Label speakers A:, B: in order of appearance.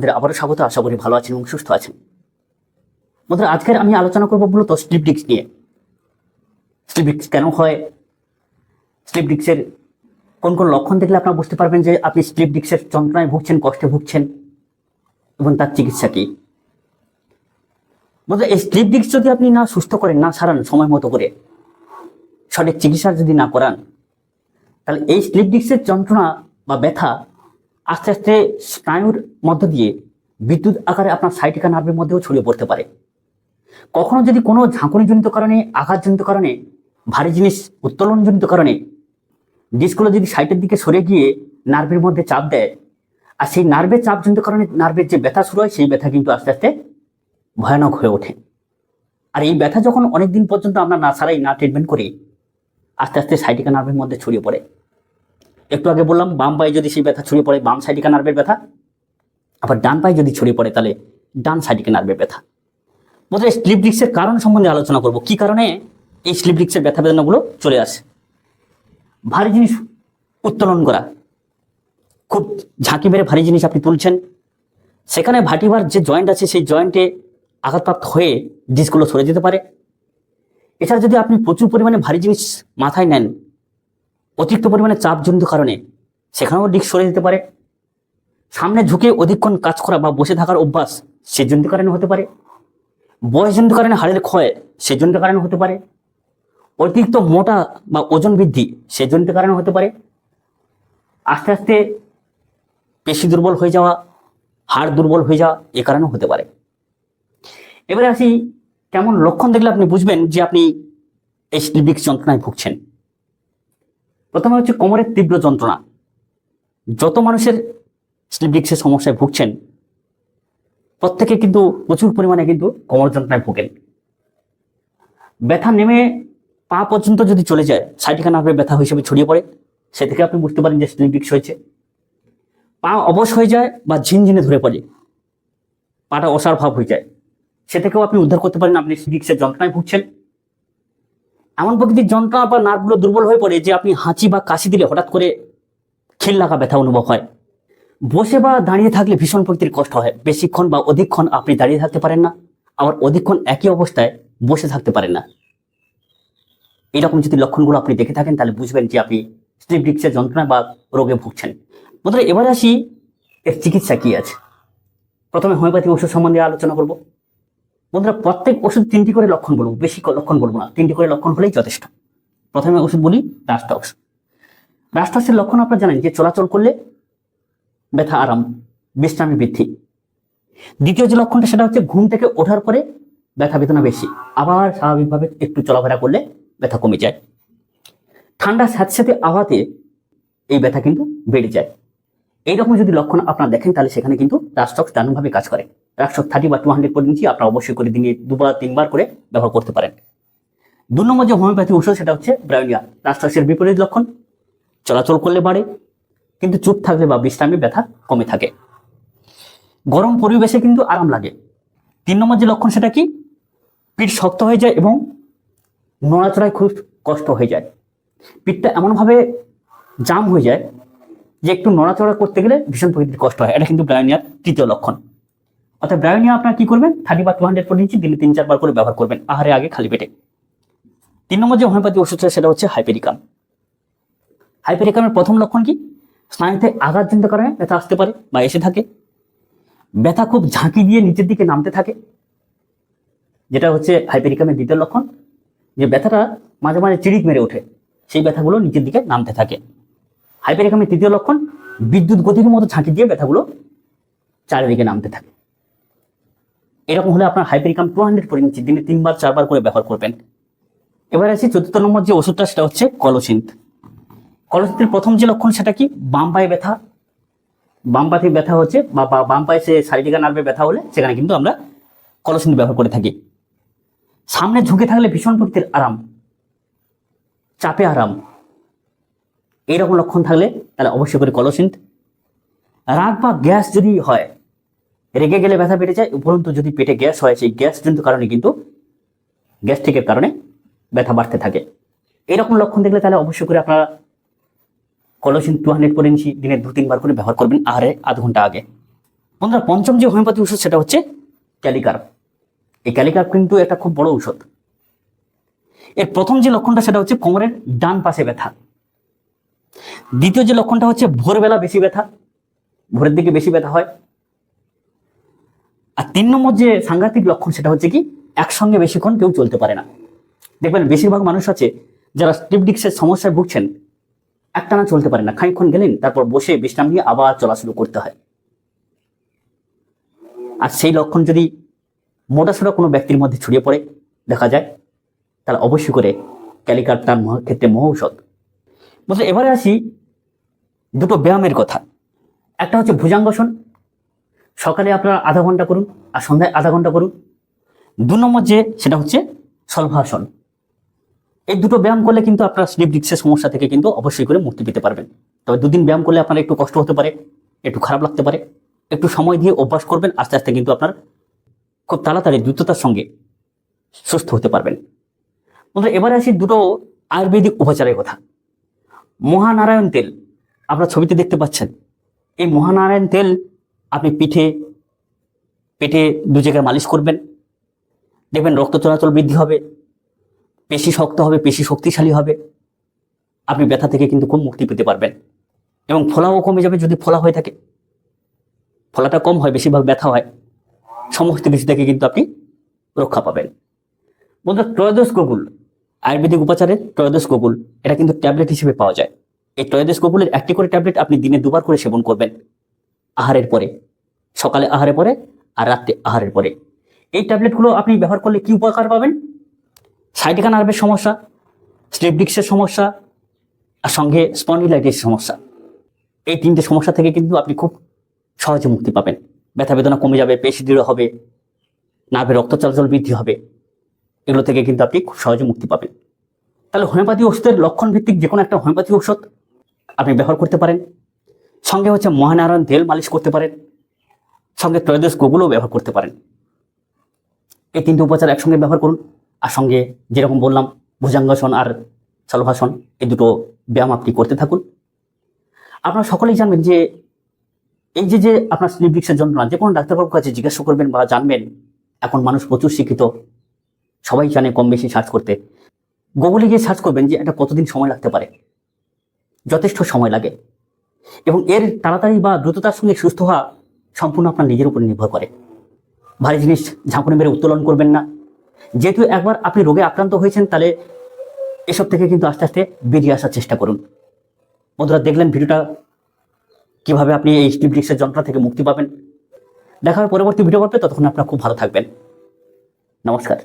A: আপনাদের আবারও স্বাগত। আশা করি ভালো আছেন এবং সুস্থ আছেন। বন্ধুরা, আজকের আমি আলোচনা করব মূলত স্লিপ ডিস্ক নিয়ে। স্লিপ ডিস্ক কেন হয়? স্লিপ ডিস্কের কোন কোন লক্ষণ দেখলে আপনারা বুঝতে পারবেন যে আপনি স্লিপ ডিস্কের যন্ত্রণায় ভুগছেন, কষ্টে ভুগছেন এবং তার চিকিৎসা কি? বন্ধুরা, এই স্লিপ ডিস্ক যদি আপনি না সুস্থ করেন, না সারান সময় মতো করে, সঠিক চিকিৎসা যদি না করান, তাহলে এই স্লিপ ডিস্কের যন্ত্রণা বা ব্যথা আস্তে আস্তে স্নায়ুর মধ্য দিয়ে বিদ্যুৎ আকারে আপনার সাইটিকা নার্ভের মধ্যেও ছড়িয়ে পড়তে পারে। কখনো যদি কোনো ঝাঁকুনিজনিত কারণে, আঘাতজনিত কারণে, ভারী জিনিস উত্তোলনজনিত কারণে ডিস্কগুলো যদি সাইটের দিকে সরে গিয়ে নার্ভের মধ্যে চাপ দেয়, আর সেই নার্ভের চাপজনিত কারণে নার্ভের যে ব্যথা শুরু হয়, সেই ব্যথা কিন্তু আস্তে আস্তে ভয়ানক হয়ে ওঠে। আর এই ব্যথা যখন অনেক দিন পর্যন্ত আমরা না সারাই না ট্রিটমেন্ট করি, আস্তে আস্তে সাইটিকা নার্ভের মধ্যে ছড়িয়ে পড়ে। একটু আগে বললাম, বাম পায়ে যদি সেই ব্যথা ছড়িয়ে পড়ে, বাম সাইডিকা নার্ভের ব্যথা? আবার ডান পায়ে যদি ছড়িয়ে পড়ে, তাহলে ডান সাইডিকা নার্ভের ব্যথা? বোধহয় স্লিপ ডিস্কের কারণ সম্বন্ধে আলোচনা করব। কি কারণে এই স্লিপ ডিস্কের ব্যথা বেদনাগুলো চলে আসে? ভারী জিনিস উত্তোলন করা। খুব ঝাঁকি মেরে ভারী জিনিস আপনি তুলছেন। সেখানে ভাটিবার যে জয়েন্ট আছে, সেই জয়েন্টে আঘাতপ্রাপ্ত হয়ে ডিস্কগুলো সরে যেতে পারে। এছাড়া যদি আপনি প্রচুর পরিমাণে ভারী জিনিস মাথায় নেন অতিরিক্ত পরিমাণে চাপজনিত কারণে সেখানেও ডিস্ক সরে যেতে পারে। সামনে ঝুঁকে অধিকক্ষণ কাজ করা বা বসে থাকার অভ্যাস সেজনিত কারণে হতে পারে। বয়সজনিত কারণে হাড়ের ক্ষয় সেজনিত কারণে হতে পারে। অতিরিক্ত মোটা বা ওজন বৃদ্ধি সেজনিত কারণে হতে পারে। আস্তে আস্তে পেশি দুর্বল হয়ে যাওয়া, হাড় দুর্বল হয়ে যাওয়া এ কারণেও হতে পারে। এবারে আসি, কেমন লক্ষণ দেখলে আপনি বুঝবেন যে আপনি এই স্লিপিক যন্ত্রণায় ভুগছেন। প্রথমে হচ্ছে কোমরের তীব্র যন্ত্রণা। যত মানুষের স্লিপ ডিস্কের সমস্যায় ভুগছেন, প্রত্যেকে কিন্তু প্রচুর পরিমাণে কিন্তু কোমর যন্ত্রণায় ভোগেন। ব্যথা নেমে পা পর্যন্ত যদি চলে যায় সাইটিকা নার্ভের ব্যথা হিসেবে ছড়িয়ে পড়ে সে থেকে আপনি বুঝতে পারেন যে স্লিপ ডিস্ক হয়েছে। পা অবশ হয়ে যায় বা ঝিনঝিনে ধরে পড়ে, পাটা অসার ভাব হয়ে যায়। সে থেকেও আপনি উদ্ধার করতে পারেন, আপনি স্লিপ ডিস্কের যন্ত্রণায় ভুগছেন। এমন প্রকৃতির যন্ত্রণা বা নার্ভগুলো দুর্বল হয়ে পড়ে যে আপনি হাঁচি বা কাশি দিলে হঠাৎ করে খিল লাগা ব্যথা অনুভব হয়। বসে বা দাঁড়িয়ে থাকলে ভীষণ প্রকৃতির কষ্ট হয়। বেশিক্ষণ বা অধিকক্ষণ আপনি দাঁড়িয়ে থাকতে পারেন না, আবার অধিকক্ষণ একই অবস্থায় বসে থাকতে পারেন না। এরকম যদি লক্ষণগুলো আপনি দেখে থাকেন, তাহলে বুঝবেন যে আপনি স্লিপ ডিস্কের যন্ত্রণা বা রোগে ভুগছেন। বন্ধুরা, এবারে আসি, এর চিকিৎসা কি আছে? প্রথমে হোমিওপ্যাথি ওষুধ সম্বন্ধে আলোচনা করব। বন্ধুরা, প্রত্যেক ওষুধ তিনটি করে লক্ষণ বলব, বেশি লক্ষণ বলব না। তিনটি করে লক্ষণ হলেই যথেষ্ট। প্রথমে ওষুধ বলি রাস্টক্স রাস্টক্সের লক্ষণ আপনারা জানেন যে চলাচল করলে ব্যথা আরাম, বিশ্রামী বৃদ্ধি। দ্বিতীয় যে লক্ষণটা, সেটা হচ্ছে ঘুম থেকে ওঠার পরে ব্যথা বেদনা বেশি। আবার স্বাভাবিকভাবে একটু চলাফেরা করলে ব্যথা কমে যায়। ঠান্ডার সাথে সাথে আওয়াতে এই ব্যথা কিন্তু বেড়ে যায়। এইরকম যদি লক্ষণ আপনারা দেখেন, তাহলে সেখানে কিন্তু রাস্টক্স দারুণভাবে কাজ করে। রাস্টক থার্টি বা টু হান্ড্রেড পর ইঞ্চি আপনারা অবশ্যই করে দিনে দুবার, তিনবার করে ব্যবহার করতে পারেন। দু নম্বর যে হোমিওপ্যাথি ওষুধ সেটা হচ্ছে ব্রায়োনিয়া। রাস্টক্সের বিপরীত লক্ষণ, চলাচল করলে বাড়ে, কিন্তু চুপ থাকলে বা বিশ্রামে ব্যথা কমে থাকে। গরম পরিবেশে কিন্তু আরাম লাগে। তিন নম্বর যে লক্ষণ, সেটা কি? পিঠ শক্ত হয়ে যায় এবং নড়াচড়ায় খুব কষ্ট হয়ে যায়। পিঠটা এমনভাবে জাম হয়ে যায় যে একটু নড়াচড়া করতে গেলে ভীষণ প্রকৃতির কষ্ট হয়। এটা কিন্তু ব্রায়োনিয়ার তৃতীয় লক্ষণ। অর্থাৎ ব্রায়োনিয়া আপনার কি করবেন? থার্টি বা টু হান্ড্রেড পর ইঞ্চি দিনে তিন, চারবার করে ব্যবহার করবেন। আহারে আগে খালি পেটে। তিন নম্বর যে হোমিওপ্যাথি ওষুধ সেটা হচ্ছে হাইপেরিকাম হাইপেরিকামের প্রথম লক্ষণ কি? স্নায়ুতে আঘাত আঘাতজনিত কারণে ব্যথা আসতে পারে বা এসে থাকে। ব্যথা খুব ঝাঁকি দিয়ে নিচের দিকে নামতে থাকে। যেটা হচ্ছে হাইপেরিকামের দ্বিতীয় লক্ষণ। যে ব্যথাটা মাঝে মাঝে চিড়িক মেরে ওঠে, সেই ব্যথাগুলো নিচের দিকে নামতে থাকে। হাইপেরিকামের তৃতীয় লক্ষণ, বিদ্যুৎ গতির মতো ঝাঁকি দিয়ে ব্যথাগুলো চারিদিকে নামতে থাকে। এরকম হলে আপনার হাইপেরিকাম টু হান্ড্রেড পর ইঞ্চি দিনে তিনবার, চারবার করে ব্যবহার করবেন। এবার আসি চতুর্থ নম্বর যে ওষুধটা, সেটা হচ্ছে কলোসিন্থ কলসিন্থের প্রথম যে লক্ষণ, সেটা কি? বাম পায়ে ব্যথা। বাম পায়ে ব্যথা হচ্ছে, বা বাম পায়ে সে সাইডিকা নার্ভে ব্যথা হলে, সেখানে কিন্তু আমরা কলসিন্থ ব্যবহার করে থাকি। সামনে ঝুঁকে থাকলে ভীষণ প্রকৃতির আরাম। চাপে আরাম। এইরকম লক্ষণ থাকলে তাহলে অবশ্যই করে কলসিন্থ রাগ বা গ্যাস যদি হয় রেগে গেলে ব্যথা বেড়ে যায়, উপরন্তু যদি পেটে গ্যাস হয়, সেই গ্যাস জনিত কারণে কিন্তু গ্যাস্ট্রিকের কারণে ব্যথা বাড়তে থাকে। এরকম লক্ষণ দেখলে তাহলে অবশ্যই করে আপনারা কলসিন টু হান্ড্রেড করে নিচ্ছি দিনে দু তিনবার করে ব্যবহার করবেন আহারে আধ ঘণ্টা আগে। বন্ধুরা, পঞ্চম যে হোমিওপ্যাথি ওষুধ, সেটা হচ্ছে ক্যালিকার এই ক্যালিকার কিন্তু একটা খুব বড় ঔষধ এর প্রথম যে লক্ষণটা, সেটা হচ্ছে কোমরের ডান পাশে ব্যথা। দ্বিতীয় যে লক্ষণটা হচ্ছে ভোরবেলা বেশি ব্যথা। ভোরের দিকে বেশি ব্যথা হয় আর তিন নম্বর যে সাংঘাতিক লক্ষণ সেটা হচ্ছে কি, একসঙ্গে বেশিক্ষণ কেউ চলতে পারে না। দেখবেন বেশিরভাগ মানুষ আছে, যারা স্লিপ ডিক্সের সমস্যায় ভুগছেন, একটানা চলতে পারে না। খানিকক্ষণ গেলেন, তারপর বসে বিশ্রাম নিয়ে আবার চলা শুরু করতে হয়। আর সেই লক্ষণ যদি মোটাসোটা কোনো ব্যক্তির মধ্যে ছড়িয়ে পড়ে, দেখা যায়, তাহলে অবশ্যই করে ক্যালিকার তার মহ- ক্ষেত্রে মহৌষধ। বলতে এবারে আসি দুটো ব্যায়ামের কথা। একটা হচ্ছে ভুজাঙ্গাসন সকালে আপনারা আধা ঘণ্টা করুন আর সন্ধ্যায় আধা ঘণ্টা করুন। দু নম্বর যে, সেটা হচ্ছে সলভাসন এই দুটো ব্যায়াম করলে কিন্তু আপনার স্লিপ ডিক্সের সমস্যা থেকে কিন্তু অবশ্যই করে মুক্তি পেতে পারবেন। তবে দুদিন ব্যায়াম করলে আপনার একটু কষ্ট হতে পারে, একটু খারাপ লাগতে পারে। একটু সময় দিয়ে অভ্যাস করবেন, আস্তে আস্তে কিন্তু আপনার খুব তাড়াতাড়ি দ্রুততার সঙ্গে সুস্থ হতে পারবেন। বন্ধুরা, এবারে আসি দুটো আয়ুর্বেদিক উপচারের কথা। মহানারায়ণ তেল, আপনারা ছবিতে দেখতে পাচ্ছেন। এই মহানারায়ণ তেল আপনি পিঠে, পেটে দু জায়গায় মালিশ করবেন। দেখবেন রক্ত চলাচল বৃদ্ধি হবে, পেশি শক্ত হবে, পেশি শক্তিশালী হবে। আপনি ব্যথা থেকে কিন্তু খুব মুক্তি পেতে পারবেন। এবং ফোলাও কমে যাবে যদি ফোলা হয়ে থাকে। ফলাটা কম হয়, বেশিরভাগ ব্যথা হয়। সমস্ত কিছু থেকে কিন্তু আপনি রক্ষা পাবেন। বন্ধুরা, ত্রয়োদশ গোকুল, আয়ুর্বেদিক উপাচারে ত্রয়োদশ গোকুল, এটা কিন্তু ট্যাবলেট হিসেবে পাওয়া যায়। এই ত্রয়োদশ গোকুলের একটি করে ট্যাবলেট আপনি দিনে দুবার করে সেবন করবেন। আহারের পরে, সকালে আহারের পরে আর রাত্রে আহারের পরে। এই ট্যাবলেটগুলো আপনি ব্যবহার করলে কি উপকার পাবেন? সাইটিকা নার্ভের সমস্যা, স্লিপ ডিক্সের সমস্যা, আর সঙ্গে স্পন্ডিলাইটিস সমস্যা। এই তিনটে সমস্যা থেকে কিন্তু আপনি খুব সহজে মুক্তি পাবেন। ব্যথা বেদনা কমে যাবে, পেশি দৃঢ় হবে নার্ভের রক্ত চলাচল বৃদ্ধি হবে। এগুলো থেকে কিন্তু আপনি খুব সহজে মুক্তি পাবেন। তাহলে হোমিওপ্যাথি ওষুধের লক্ষণ ভিত্তিক যে কোনো একটা হোমিওপ্যাথি ওষুধ আপনি ব্যবহার করতে পারেন। সঙ্গে হচ্ছে মহানারায়ণ তেল মালিশ করতে পারেন, সঙ্গে ত্রয়োদশ গোগুলো ব্যবহার করতে পারেন। এই তিনটে উপচার একসঙ্গে ব্যবহার করুন, আর সঙ্গে যেরকম বললাম, ভুজাঙ্গাসন আর সলভাসন এই দুটো ব্যায়াম আপনি করতে থাকুন। আপনারা সকলেই জানবেন যে, এই যে যে আপনার স্লিপ ডিক্সের যে কোনো ডাক্তারবাবুর কাছে জিজ্ঞাসা করবেন বা জানবেন, এখন মানুষ প্রচুর শিক্ষিত, সবাই জানে কম বেশি সার্চ করতে। গুগলে গিয়ে সার্চ করবেন যে এটা কতদিন সময় লাগতে পারে। যথেষ্ট সময় লাগে। এবং এর তাড়াতাড়ি বা দ্রুততার সঙ্গে সুস্থ হওয়া সম্পূর্ণ আপনার নিজের উপর নির্ভর করে। ভারী জিনিস ঝাঁকুনি মেরে উত্তোলন করবেন না। যেহেতু একবার আপনি রোগে আক্রান্ত হয়েছেন, তাহলে এসব থেকে কিন্তু আস্তে আস্তে বেরিয়ে আসার চেষ্টা করুন। বন্ধুরা, দেখলেন ভিডিওটা কীভাবে আপনি এই স্লিপ ডিক্সের যন্ত্রণা থেকে মুক্তি পাবেন। দেখা হবে পরবর্তী ভিডিও করবে ততক্ষণ আপনারা খুব ভালো থাকবেন। নমস্কার।